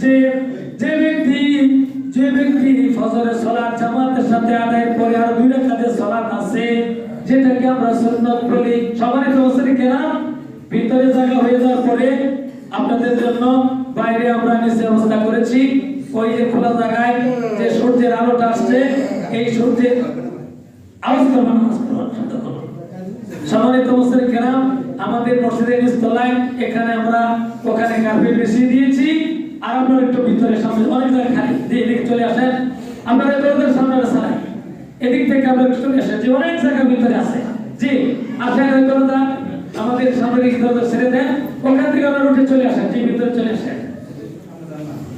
যে যে ব্যক্তি যে ব্যক্তি ফজরের সালাত জামাতের সাথে আদায় করে আর দুই রাকাতের সালাত আছে, যেটাকে আমরা সুন্নাত বলি। সবাই তো বসে কেরাম ভিতরে জায়গা হয়ে যাওয়ার পরে আপনাদের জন্য বাইরে আমরা নিচে ব্যবস্থা করেছি। ওই যে খোলা জায়গায় যে সূর্যের আলোটা আসছে, এই সূর্যের সম্মানিত মুসলিম কেরাম আমাদের মসজিদের নিচতলায় এখানে আমরা ওখানে কার্পেট বেশি দিয়েছি। আর একটু ভিতরে সামনে অনেক জায়গা খালি। দিয়ে এদিকে চলে আসেন সামনে এদিক থেকে চলে আসেন, যে অনেক ভিতরে আছে। জি আসেন ওই দরজা, আমাদের সামনে দরজা ছেড়ে দেন, ওখান থেকে উঠে চলে আসেন ভিতরে চলে আসেন।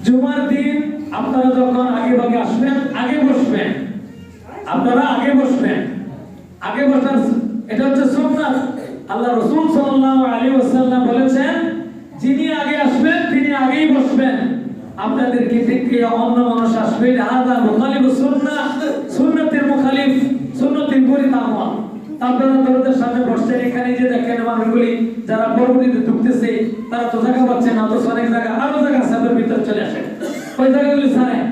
জুমার দিন আপনারা যখন আগে ভাগে আসবেন, আগে বসবেন। আপনারা আগে বসবেন। আগে বসার, এটা হচ্ছে সুন্নাত। আল্লাহ রাসূল সাল্লাল্লাহু আলাইহি ওয়াসাল্লাম বলেছেন যিনি আগে আসবেন তিনি আগেই বসবেন। আপনাদেরকে থেকে অন্য মানুষ আসবে। হাদা মুখালিফ সুন্নাহ সুন্নাতের মুখালিফ, সুন্নাতের বিপরীত সামনে এখানে যে দেখেন মানুষগুলি, যারা ঢুকতেছে, তারা তো জায়গা পাচ্ছে না, অথচ অনেক জায়গা, আরও জায়গা আপনার ভিতরে চলে আসে ওই জায়গাগুলি ছাড়েন।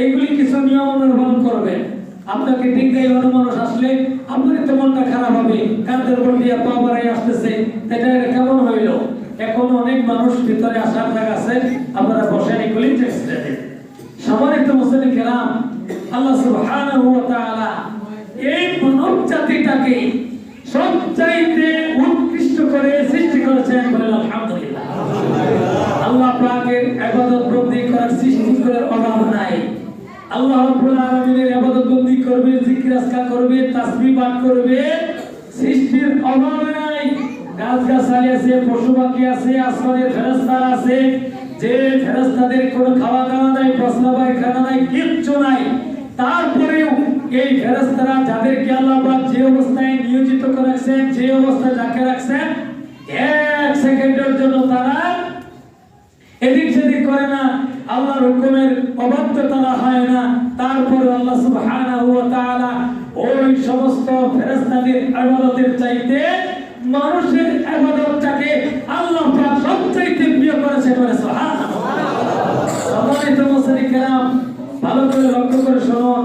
এইগুলি কিছু নিয়ম অনুসরণ করবেন। আপনাকে টিকাই অন্য মানুষ আসলে আপনার তো মনটা খারাপ হবে। কাঁধের উপর আসতেছে এটা এটা কেমন হইল এখন অনেক মানুষ ভিতরে আসার জায়গা আছে, আপনারা বসেন এগুলি টেক্সট সম্মানিত মুসলিম কেরাম, আল্লাহ সুবহানাহু ওয়া তাআলা এই মানব জাতিটাকে সবচাইতে উৎকৃষ্ট করে সৃষ্টি করেছেন আলহামদুলিল্লাহ। আল্লাহ পাকের ইবাদত করার সৃষ্টি করার অভাব নাই। আল্লাহ রাব্বুল আলামিনের ইবাদত করবে, জিকির করবে, তাসবিহ পাঠ করবে নাই গাছ আছে পশু আছে, আসমানের ফেরেশতারা আছে, যে ফেরেশতাদের কোনো খাওয়া দাওয়া নাই প্রস্রাব পায়খানা নাই, কিচ্ছু নাই। তারপরেও এই ফেরেশতারা যাদেরকে আল্লাহ যে অবস্থায় নিয়োজিত করে যে অবস্থায় যাকে রাখছেন, এক সেকেন্ডের জন্য তারা এদিক সেদিক করে না, আল্লাহর হুকুমের অবাধ্য তারা হয় না। তারপরে আল্লাহ সুবহানাহু ওয়া তাআলা ওই সমস্ত ফেরেশতাদের ইবাদতের চাইতে মানুষের ইবাদতটাকে আল্লাহ পাক সবচাইতে প্রিয় করেছে বলে সুবহানাল্লাহ সম্মানিত মুসলিম কেরাম ভালো করে লক্ষ্য করে শুনুন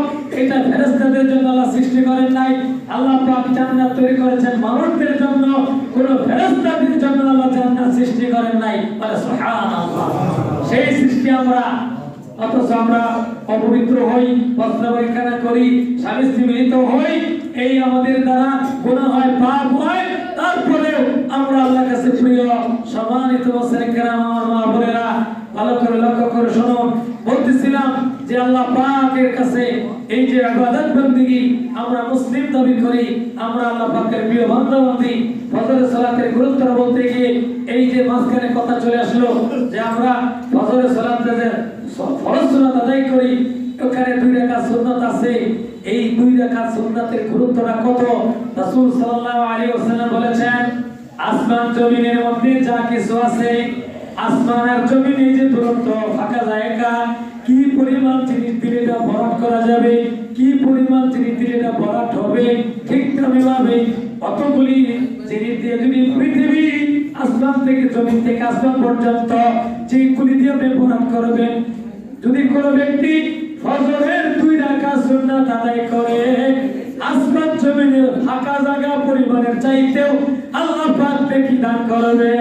এটা ফেরেশতাদের জন্য আল্লাহ সৃষ্টি করেন নাই। আল্লাহ পাক জান্নাত তৈরি করেছেন মানুষদের জন্য। কোন ফেরেশতাদের জন্য আল্লাহ জান্নাত সৃষ্টি করেন নাই। বলে সুবহানাল্লাহ। সেই সৃষ্টি আমরা, অথচ আমরা অপবিত্র হই, বস্ত্র পরিচ্ছন্ন করি স্বামী স্ত্রী মিলিত হই। এই আমাদের দ্বারা গুনাহ হয়, পাপ হয়। তারপরেও আমরা আল্লাহর কাছে প্রিয়, সম্মানিত বছর কেরাম, আমার যে আল্লাহ পাকের কাছে এই যে আবাদত বন্দিগি আমরা মুসলিম দাবি করি, আমরা আল্লাহ পাকের প্রিয় বান্দাবন্দি ফজরের সালাতের গুরুত্ব বলতে গিয়ে এই যে মাঝখানে কথা চলে আসলো যে আমরা ফজরের সালাতে যে ফরজ সুন্নাত আদায় করি, ওখানে দুই রাকাত সুন্নাত আছে। এই দুই রাকাত সুন্নাতের গুরুত্বটা কত? রাসূল সাল্লাল্লাহু আলাইহি ওয়াসাল্লাম বলেছেন, আসমান জমিনের মধ্যে যা কিছু আছে, আসমান আর জমিনের যে দূরত্ব ফাঁকা জায়গা কি পরিমাণ জিনিস দিলে ভরাট করা যাবে? কি পরিমাণ জিনিস দিলে ভরাট হবে? ঠিক তেমনি ভাবে অতগুলি জিনিস দিয়ে যদি পৃথিবী আসমান থেকে জমিন থেকে আসমান পর্যন্ত যেগুলি দিয়ে আপনি ভরাট করবেন, যদি কোনো ব্যক্তি ফজরের দুই রাকাত সুন্নাত আদায় করে, আসমান জমিনের ফাঁকা জায়গা পরিমাণের চাইতেও আল্লাহ পাক কি দান করবে।